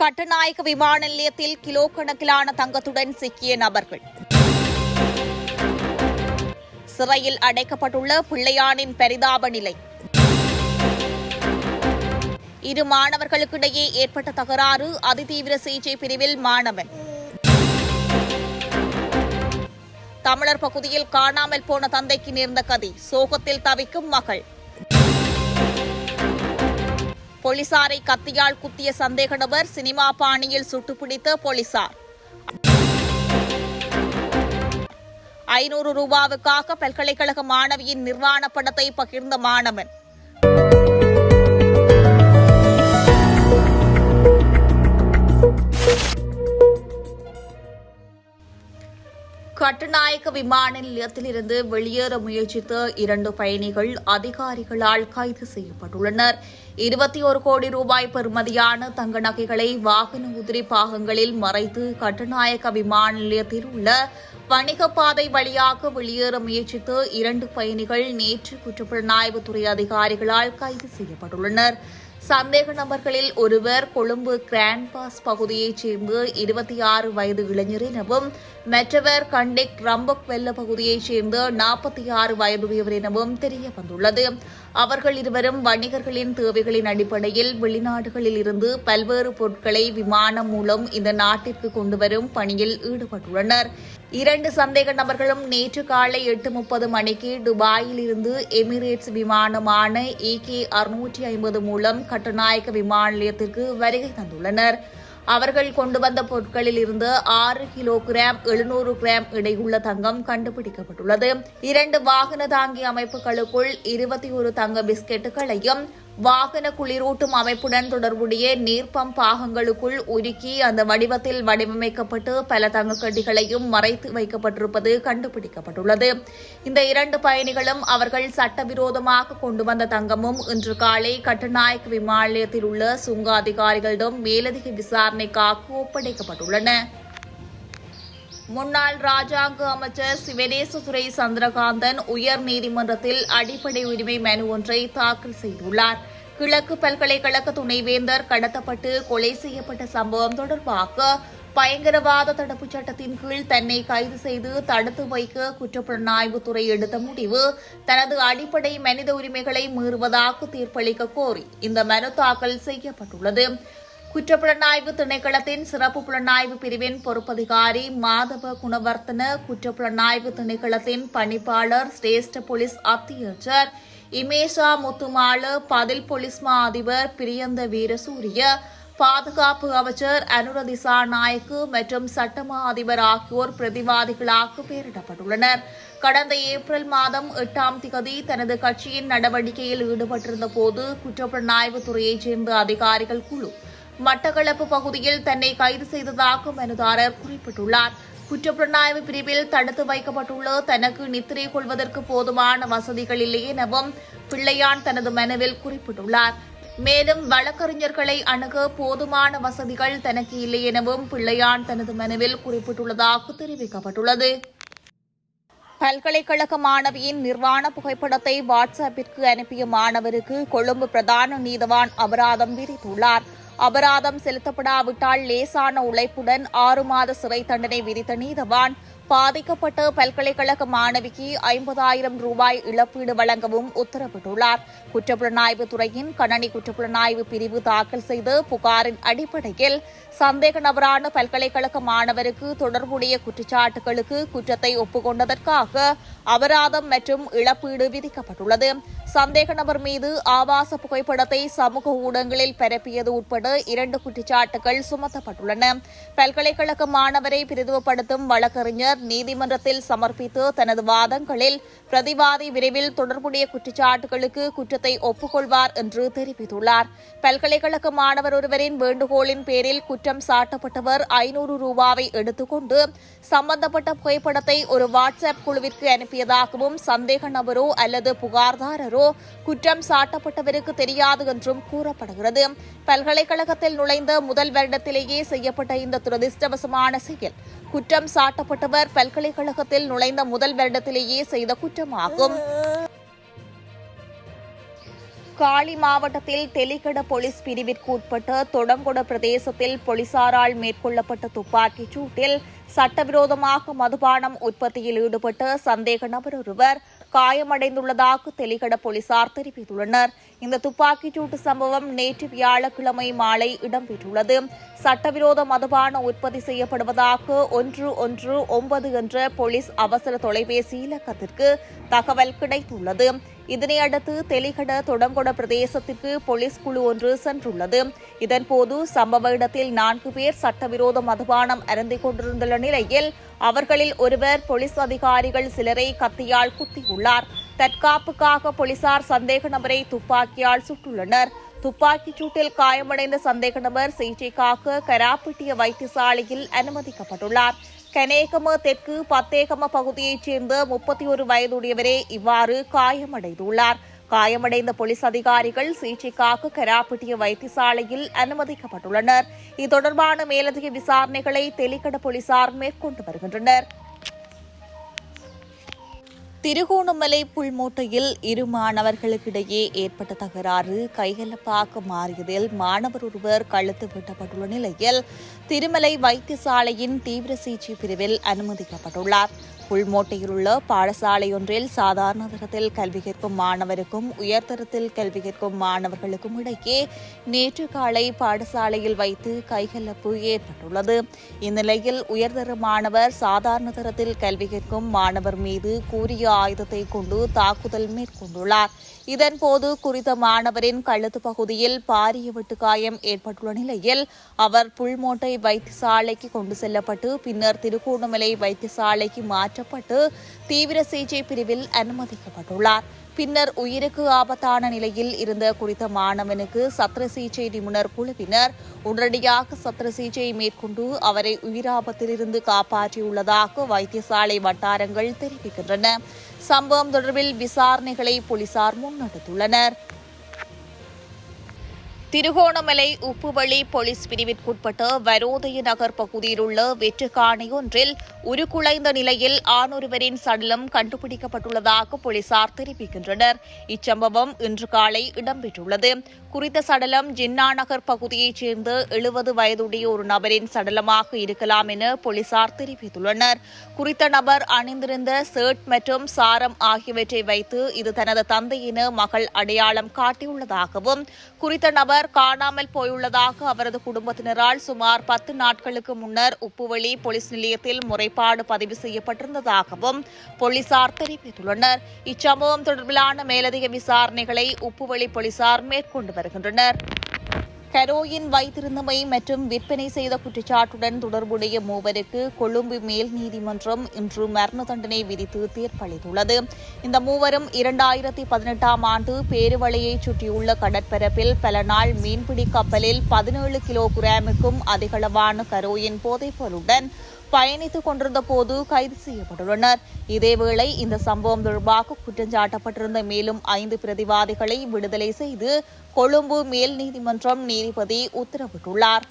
கட்டுநாயக்க விமான நிலையத்தில் கிலோ கணக்கிலான தங்கத்துடன் சிக்கிய நபர்கள். சிறையில் அடைக்கப்பட்டுள்ள பிள்ளையானின் பரிதாப நிலை. இரு மாணவர்களுக்கிடையே ஏற்பட்ட தகராறு அதிதீவிர சிகிச்சை பிரிவில் மாணவன். தமிழர் பகுதியில் காணாமல் போன தந்தைக்கு நேர்ந்த கதி சோகத்தில் தவிக்கும் மகள். போலீசாரை கத்தியால் குத்திய சந்தேக நபர் சினிமா பாணியில் சுட்டுப்பிடித்த போலீசார். ஐநூறு ரூபாவுக்காக பல்கலைக்கழக மாணவியின் நிர்வாண படத்தை பகிர்ந்த மாணவன். கட்டுநாயக்க விமான நிலையத்திலிருந்து வெளியேற முயற்சித்த இரண்டு பயணிகள் அதிகாரிகளால் கைது செய்யப்பட்டுள்ளனர். இருபத்தி ஒரு கோடி ரூபாய் பெறுமதியான தங்க நகைகளை வாகன உதிரி பாகங்களில் மறைத்து கட்டுநாயக்க விமான நிலையத்தில் உள்ள வணிக பாதை வழியாக வெளியேற முயற்சித்து இரண்டு பயணிகள் நேற்று குற்றப்புலனாய்வுத்துறை அதிகாரிகளால் கைது செய்யப்பட்டுள்ளனர். சந்தேக நபர்களில் ஒருவர் கொழும்பு கிராண்ட் பாஸ் பகுதியைச் சேர்ந்த இருபத்தி ஆறு வயது இளைஞர் எனவும் மற்றவர் கண்டிக் ரம்பக் வெல்ல பகுதியைச் சேர்ந்த நாற்பத்தி ஆறு வயதுடையவர் எனவும் தெரிய வந்துள்ளது. அவர்கள் இருவரும் வணிகர்களின் தேவைகளின் அடிப்படையில் வெளிநாடுகளில் இருந்து பல்வேறு பொருட்களை விமானம் மூலம் இந்த நாட்டிற்கு கொண்டுவரும் பணியில் ஈடுபட்டுள்ளனர். இரண்டு சந்தேக நபர்களும் நேற்று காலை எட்டு முப்பது மணிக்கு துபாயில் இருந்து எமிரேட்ஸ் விமானமான ஏகே அறுநூற்றி ஐம்பது மூலம் கட்டுநாயக்க விமான நிலையத்திற்கு வருகை தந்துள்ளனர். அவர்கள் கொண்டு வந்த பொருட்களில் இருந்து ஆறு கிலோ கிராம் எழுநூறு கிராம் இடையுள்ள தங்கம் கண்டுபிடிக்கப்பட்டுள்ளது. இரண்டு வாகன தாங்கி அமைப்புகளுக்குள் இருபத்தி ஒரு தங்க பிஸ்கெட்டுகளையும் வாகன குளிரூட்டும் அமைப்புடன் தொடர்புடைய நீர்ப்பம் பாகங்களுக்குள் உருக்கி அந்த வடிவத்தில் வடிவமைக்கப்பட்டு பல தங்கக்கட்டிகளையும் மறைத்து வைக்கப்பட்டிருப்பது கண்டுபிடிக்கப்பட்டுள்ளது. இந்த இரண்டு பயணிகளும் அவர்கள் சட்டவிரோதமாக கொண்டு வந்த தங்கமும் இன்று காலை கட்டுநாயக் விமான நிலையத்தில் உள்ள சுங்க அதிகாரிகளிடம் மேலதிக விசாரணைக்காக ஒப்படைக்கப்பட்டுள்ளன. முன்னாள் ராஜாங்க அமைச்சர் சிவனேசதுரை சந்திரகாந்தன் உயர் நீதிமன்றத்தில் அடிப்படை உரிமை மனு ஒன்றை தாக்கல் செய்துள்ளார். கிழக்கு பல்கலைக்கழக துணைவேந்தர் கடத்தப்பட்டு கொலை செய்யப்பட்ட சம்பவம் தொடர்பாக பயங்கரவாத தடுப்புச் சட்டத்தின் கீழ் தன்னை கைது செய்து தடுத்து வைக்க குற்றப்புலனாய்வுத்துறை எடுத்த முடிவு தனது அடிப்படை மனித உரிமைகளை மீறுவதாக தீர்ப்பளிக்க கோரி இந்த மனு தாக்கல் செய்யப்பட்டுள்ளது. குற்றப்புலனாய்வு திணைக்களத்தின் சிறப்பு புலனாய்வு பிரிவின் பொறுப்பதிகாரி மாதவ குணவர்த்தன குற்றப்புலனாய்வு திணைக்களத்தின் பணிப்பாளர் சிரேஷ்ட போலீஸ் அத்தியட்சர் இமேஷா முத்துமாலு பதில் போலீஸ் மா அதிபர் பிரியந்த வீரசூரிய பாதுகாப்பு அமைச்சர் அனுரதிசா நாயக்கு மற்றும் சட்டமா அதிபர் ஆகியோர் பிரதிவாதிகளாக பெயரிடப்பட்டுள்ளனர். கடந்த ஏப்ரல் மாதம் எட்டாம் திகதி தனது கட்சியின் நடவடிக்கையில் ஈடுபட்டிருந்த போது குற்றப்புலனாய்வு துறையைச் சேர்ந்த அதிகாரிகள் குழு மட்டக்களப்பு பகுதியில் தன்னை கைது செய்ததாக மனுதாரர் குறிப்பிட்டுள்ளார். குற்றப்புலனாய்வு பிரிவில் தடுத்து வைக்கப்பட்டுள்ள தனக்கு நித்திரை கொள்வதற்கு போதுமான வசதிகள் இல்லை எனவும் பிள்ளையான் தனது மனுவில் குறிப்பிட்டுள்ளார். மேலும் வழக்கறிஞர்களை அணுக போதுமான வசதிகள் தனக்கு இல்லை எனவும் பிள்ளையான் தனது மனுவில் குறிப்பிட்டுள்ளதாக தெரிவிக்கப்பட்டுள்ளது. பல்கலைக்கழக மாணவியின் நிர்வாண புகைப்படத்தை வாட்ஸ்அப்பிற்கு அனுப்பிய மாணவருக்கு கொழும்பு பிரதான நீதவான் அபராதம் விதித்துள்ளார். அபராதம் செலுத்தப்படாவிட்டால் லேசான உழைப்புடன் ஆறு மாத சிறை தண்டனை விதித்த நீதவான் பாதிக்கப்பட்ட பல்கலைக்கழக மாணவிக்கு ஐம்பதாயிரம் ரூபாய் இழப்பீடு வழங்கவும் உத்தரவிட்டுள்ளார். குற்றப்புலனாய்வு துறையின் கணனி குற்றப்புலனாய்வு பிரிவு தாக்கல் செய்த புகாரின் அடிப்படையில் சந்தேக நபரான பல்கலைக்கழக மாணவருக்கு தொடர்புடைய குற்றச்சாட்டுகளுக்கு குற்றத்தை ஒப்புக்கொண்டதற்காக அபராதம் மற்றும் இழப்பீடு விதிக்கப்பட்டுள்ளது. சந்தேக நபர் மீது ஆபாச புகைப்படத்தை சமூக ஊடகங்களில் பரப்பியது உட்பட இரண்டு குற்றச்சாட்டுகள் சுமத்தப்பட்டுள்ளன. பல்கலைக்கழக மாணவரை பிரிதுவப்படுத்தும் வழக்கறிஞர் நீதிமன்றத்தில் சமர்ப்பித்து தனது வாதங்களில் பிரதிவாதி விரைவில் தொடர்புடைய குற்றச்சாட்டுகளுக்கு குற்றத்தை ஒப்புக்கொள்வார் என்று தெரிவித்துள்ளார். பல்கலைக்கழக மாணவர் ஒருவரின் வேண்டுகோளின் பேரில் குற்றம் சாட்டப்பட்டவர் ஐநூறு ரூபாவை எடுத்துக்கொண்டு சம்பந்தப்பட்ட புகைப்படத்தை ஒரு வாட்ஸ்அப் குழுவிற்கு அனுப்பியதாகவும் சந்தேக நபரோ அல்லது புகார்தாரரோ குற்றம் சாட்டப்பட்டவருக்கு தெரியாது என்றும் கூறப்படுகிறது. பல்கலைக்கழகத்தில் நுழைந்த முதல் வருடத்திலேயே செய்யப்பட்ட இந்த துரதிருஷ்டவசமான செயல். குற்றம் சாட்டப்பட்டவர் பல்கலைக்கழகத்தில் நுழைந்த முதல் வருடத்திலேயே செய்த குற்றமாகும். காளி மாவட்டத்தில் தெலிகட போலீஸ் பிரிவிற்கு உட்பட்ட தொடங்கொட பிரதேசத்தில் போலீசாரால் மேற்கொள்ளப்பட்ட துப்பாக்கிச் சூட்டில் சட்டவிரோதமாக மதுபானம் உற்பத்தியில் ஈடுபட்ட சந்தேக நபர் ஒருவர் காயமடைந்துள்ளதாக தெலிகட போலீசார் தெரிவித்துள்ளனர். இந்த துப்பாக்கிச்சூட்டு சம்பவம் நேற்று வியாழக்கிழமை மாலை இடம்பெற்றுள்ளது. சட்டவிரோத மதுபான உற்பத்தி செய்யப்படுவதாக ஒன்று ஒன்று ஒன்பது என்ற போலீஸ் அவசர தொலைபேசி இலக்கத்திற்கு தகவல் கிடைத்துள்ளது. இதனையடுத்து தெலிகட தொடங்கொட பிரதேசத்திற்கு போலீஸ் குழு ஒன்று சென்றுள்ளது. இதன்போது சம்பவ இடத்தில் நான்கு பேர் சட்டவிரோத மதுபானம் அருந்திக் கொண்டிருந்துள்ள நிலையில் அவர்களில் ஒருவர் போலீஸ் அதிகாரிகள் சிலரை கத்தியால் குத்தியுள்ளார். தற்காப்புக்காக போலீசார் சந்தேக நபரை துப்பாக்கியால் சுட்டுள்ளனர். துப்பாக்கிச் சூட்டில் காயமடைந்த சந்தேக நபர் சிகிச்சைக்காக கராப்பட்டிய வைத்தியசாலையில் அனுமதிக்கப்பட்டுள்ளார். கனேகம தெற்கு பத்தேகம பகுதியைச் சேர்ந்த முப்பத்தி ஒரு வயதுடையவரே இவ்வாறு காயமடைந்துள்ளார். காயமடைந்த போலீஸ் அதிகாரிகள் சிகிச்சைக்காக கராப்பட்டிய வைத்தியசாலையில் அனுமதிக்கப்பட்டுள்ளனர். இது தொடர்பான மேலதிக விசாரணைகளை தெலிக்கட போலீசார் மேற்கொண்டு வருகின்றனர். திருகோணமலை புல்மூட்டையில் இரு மாணவர்களுக்கிடையே ஏற்பட்ட தகராறு கைகலப்பாக மாறியதில் மாணவர் ஒருவர் கழுத்து வெட்டப்பட்டுள்ள நிலையில் திருமலை வைத்தியசாலையின் தீவிர சிகிச்சை பிரிவில் அனுமதிக்கப்பட்டுள்ளார். உள்மோட்டையில் உள்ள பாடசாலையொன்றில் சாதாரண தரத்தில் கல்வி கேட்கும் மாணவருக்கும் உயர்தரத்தில் கல்வி கேட்கும் மாணவர்களுக்கும் இடையே நேற்று காலை பாடசாலையில் வைத்து கைகலப்பு ஏற்பட்டுள்ளது. இந்நிலையில் உயர்தர மாணவர் சாதாரண தரத்தில் கல்வி கேட்கும் மாணவர் மீது கூறிய ஆயுதத்தை கொண்டு தாக்குதல் மேற்கொண்டுள்ளார். இதன்போது குறித்த மாணவரின் கழுத்து பகுதியில் பாரிய வெட்டுக்காயம் ஏற்பட்டுள்ள நிலையில் அவர் புல்மோட்டை வைத்தியசாலைக்கு கொண்டு செல்லப்பட்டு பின்னர் திருகோணமலை வைத்தியசாலைக்கு மாற்றப்பட்டு தீவிர சிகிச்சை பிரிவில் அனுமதிக்கப்பட்டுள்ளார். பின்னர் உயிருக்கு ஆபத்தான நிலையில் இருந்த குறித்த மாணவனுக்கு சத்திர சிகிச்சை நிபுணர் குழுவினர் உடனடியாக சத்திர சிகிச்சை மேற்கொண்டு அவரை உயிராபத்திலிருந்து காப்பாற்றியுள்ளதாக வைத்தியசாலை வட்டாரங்கள் தெரிவிக்கின்றன. சம்பவம் தொடர்பில் விசாரணைகளை போலீசார் முன்னெடுத்துள்ளனர். திருகோணமலை உப்புவழி போலீஸ் பிரிவிற்குட்பட்ட வரோதய நகர் பகுதியில் உள்ள வெற்றுக்காணி ஒன்றில் உருக்குலைந்த நிலையில் ஆணொருவரின் சடலம் கண்டுபிடிக்கப்பட்டுள்ளதாக போலீசார் தெரிவிக்கின்றனர். இச்சம்பவம் இன்று காலை இடம்பெற்றுள்ளது. குறித்த சடலம் ஜின்னா நகர் பகுதியைச் சேர்ந்த எழுபது வயதுடைய ஒரு நபரின் சடலமாக இருக்கலாம் என போலீசார் தெரிவித்துள்ளனர். குறித்த நபர் அணிந்திருந்த ஷர்ட் மற்றும் சாரம் ஆகியவற்றை வைத்து இது தனது தந்தையின மகள் அடையாளம் காட்டியுள்ளதாகவும் குறித்த நபர் காணாமல் போயுள்ளதாக அவரது குடும்பத்தினரால் சுமார் பத்து நாட்களுக்கு முன்னர் உப்புவெளி போலீஸ் நிலையத்தில் முறை முறைப்பாடு பதிவு செய்யப்பட்டிருந்ததாகவும் போலீசார் தெரிவித்துள்ளனர். இச்சம்பவம் தொடர்பிலான மேலதிக விசாரணைகளை உப்புவெளி போலீசார் மேற்கொண்டு வருகின்றனர். ஹெரோயின் வைத்திருந்தமை மற்றும் விற்பனை செய்த குற்றச்சாட்டுடன் தொடர்புடைய மூவருக்கு கொழும்பு மேல் நீதிமன்றம் இன்று மரண தண்டனை விதித்து தீர்ப்பளித்துள்ளது. இந்த மூவரும் இரண்டாயிரத்தி பதினெட்டாம் ஆண்டு பேருவளையைச் சுற்றியுள்ள கடற்பரப்பில் பல நாள் மீன்பிடி கப்பலில் பதினேழு கிலோகிராமுக்கும் அதிகளவான கரோயின் போதைப்பொருளுடன் பயணித்துக் கொண்டிருந்த போது கைது செய்யப்பட்டுள்ளனர். இதேவேளை இந்த சம்பவம் தொடர்பாக குற்றஞ்சாட்டப்பட்டிருந்த மேலும் ஐந்து பிரதிவாதிகளை விடுதலை செய்து கொழும்பு மேல் நீதிமன்றம் நீதிபதி உத்தரவிட்டுள்ளார்.